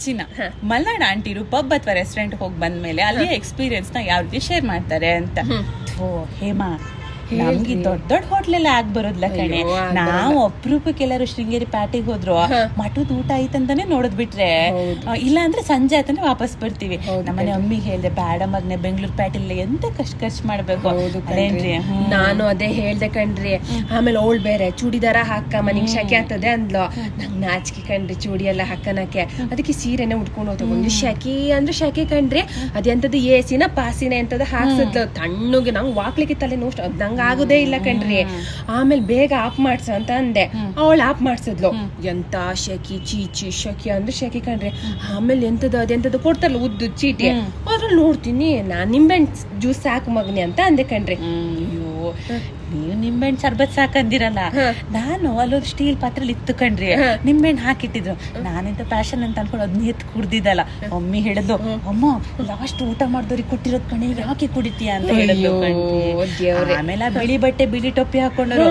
ಚಿನ್ನ ಮಲ್ನಾಡ್ ಆಂಟಿರು ಪಬ್ ಅಥವಾ ರೆಸ್ಟೋರೆಂಟ್ ಹೋಗಿ ಬಂದ್ಮೇಲೆ ಅಲ್ಲಿ ಎಕ್ಸ್ಪೀರಿಯನ್ಸ್ನ ಯಾವ ರೀತಿ ಶೇರ್ ಮಾಡ್ತಾರೆ ಅಂತ. ಓ ಹೇಮಾ. ನಮ್ಗೆ ದೊಡ್ಡ ದೊಡ್ಡ ಹೋಟ್ಲೆಲ್ಲ ಆಗ್ ಬರೋದ್ಲ ಕಣೆ. ನಾವು ಅಪರೂಪಕ್ಕೆ ಎಲ್ಲರೂ ಶೃಂಗೇರಿ ಪ್ಯಾಟಿಗೆ ಹೋದ್ರು. ಮಠದ ಊಟ ಆಯ್ತಂತಾನೆ ನೋಡದ್ ಬಿಟ್ರೆ. ಇಲ್ಲ ಅಂದ್ರೆ ಸಂಜೆ ಆಯ್ತಂದ್ರೆ ವಾಪಸ್ ಬರ್ತೀವಿ. ನಮ್ಮನೆ ಅಮ್ಮಿಗೆ ಹೇಳ್ದೆ ಬ್ಯಾಡ ಮಗ್ನೆ ಬೆಂಗಳೂರು ಪ್ಯಾಟಿಲ್ಲ ಎಂತ ಕಷ್ಟ ಖರ್ಚು ಮಾಡ್ಬೇಕು? ಅದೇನ್ರಿ ನಾನು ಅದೇ ಹೇಳ್ದೆ ಕಣ್ರಿ. ಆಮೇಲೆ ಅವಳು ಬೇರೆ ಚೂಡಿದಾರ ಹಾಕ ಮನಿಗ್ ಶಕೆ ಆಗ್ತದೆ ಅಂದ್ಲು. ನಂಗ್ ನಾಚಿಕೆ ಕಣ್ರಿ ಚೂಡಿ ಎಲ್ಲ ಹಾಕನಕ್ಕೆ. ಅದಕ್ಕೆ ಸೀರೆನೆ ಉಟ್ಕೊಂಡು ಹೋಗ್ತಾ ಒಂದು ಶಕೆ ಅಂದ್ರೆ ಶಕೆ ಕಣ್ರಿ. ಅದೆಂತದ್ದು ಏಸಿನ ಪಾಸಿನ ಎಂತದ ಹಾಕ್ಸದ್ಲು. ತಣ್ಣಗೆ ನಂಗೆ ವಾಕ್ಲಿಕ್ಕೆ ತಲೆ ನೋಸ್ಟ್ ಅದ್ ನಂಗೆ ಆಗೋದೇ ಇಲ್ಲ ಕಣ್ರಿ. ಆಮೇಲೆ ಬೇಗ ಆಫ್ ಮಾಡ್ಸ ಅಂತ ಅಂದೆ. ಅವಳು ಆಫ್ ಮಾಡ್ಸಿದ್ಲು. ಎಂತ ಶಕಿ ಚೀಚಿ ಶಕಿ ಅಂದ್ರೆ ಶಕಿ ಕಣ್ರಿ. ಆಮೇಲೆ ಎಂತದ ಅದೆಂತದ ಕೊಡ್ತಾರಲ್ಲ ಉದ್ದು ಚೀಟಿ. ಅದ್ರಲ್ಲಿ ನೋಡ್ತೀನಿ ನಾನ್ ನಿಂಬೆ ಜ್ಯೂಸ್ ಸಾಕು ಮಗ್ನಿ ಅಂತ ಅಂದೆ ಕಣ್ರಿ. ಅಯ್ಯೋ. ನೀವು. ನಿಂಬೆಹಣ್ಣು ಸರ್ಬತ್ ಸಾಕಂದಿರಲ್ಲ. ನಾನು ಅಲ್ಲೊಂದು ಸ್ಟೀಲ್ ಪಾತ್ರೆಲಿ ಇತ್ತು ಕಣ್ರಿ. ನಿಂಬೆಹಣ್ಣು ಹಾಕಿಟ್ಟಿದ್ರು. ನಾನಿಂತ ಪ್ಯಾಷನ್ ಅಂತ ಅನ್ಕೊಂಡು ಅದ್ನ ಎತ್ತು ಕುಡ್ದಿದ್ದಲ್ಲ. ಮಮ್ಮಿ ಹೇಳಿದ್ಲು ಅಮ್ಮ ಲಾಸ್ಟ್ ಊಟ ಮಾಡಿದವ್ರಿಗೆ ಕೊಟ್ಟಿರೋದ್ ಕಣೆ ಯಾಕೆ ಕುಡಿತೀಯ? ಅಂತ ಹೇಳಿದ್ಲು ಆಮೇಲೆ ಬಿಳಿ ಬಟ್ಟೆ ಬಿಳಿ ಟೊಪ್ಪಿ ಹಾಕೊಂಡರು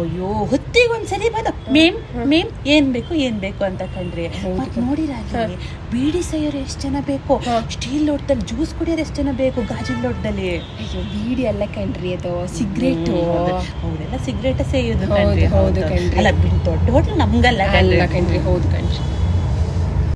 ಅಯ್ಯೋ ಹೊತ್ತಿಗೆ ಒಂದ್ಸರಿ ಬಂದ ಮೇಮ್ ಮೇಮ್ ಏನ್ ಬೇಕು ಏನ್ ಬೇಕು? ಅಂತ ಕಂಡ್ರಿ ಮತ್ತೆ ನೋಡಿರಾಗಿ ಬೀಡಿ ಸೈಯೋರು ಎಷ್ಟ್ ಜನ ಬೇಕು? ಸ್ಟೀಲ್ ಲೋಟದಲ್ಲಿ ಜ್ಯೂಸ್ ಕುಡಿಯೋರು ಎಷ್ಟ್ ಜನ ಬೇಕು ಗಾಜಿನ ಲೋಟದಲ್ಲಿ? ಅಯ್ಯೋ ಬೀಡಿ ಎಲ್ಲ ಕಣ್ರಿ ಅದು ಸಿಗರೇಟು. ಅವರೆಲ್ಲ ಸಿಗರೇಟ್ ಸೇಯೋದು ಹೌದು, ಕಣ್ರಿ. ಅಲ್ಲ ಬಿಡಿ ದೊಡ್ಡ ಹೋಟ್ಲು ನಮ್ಗಲ್ಲ ಕಂಡ್ರಿ. ಕಣ್ರಿ ಹೌದು ಕಣ್ರಿ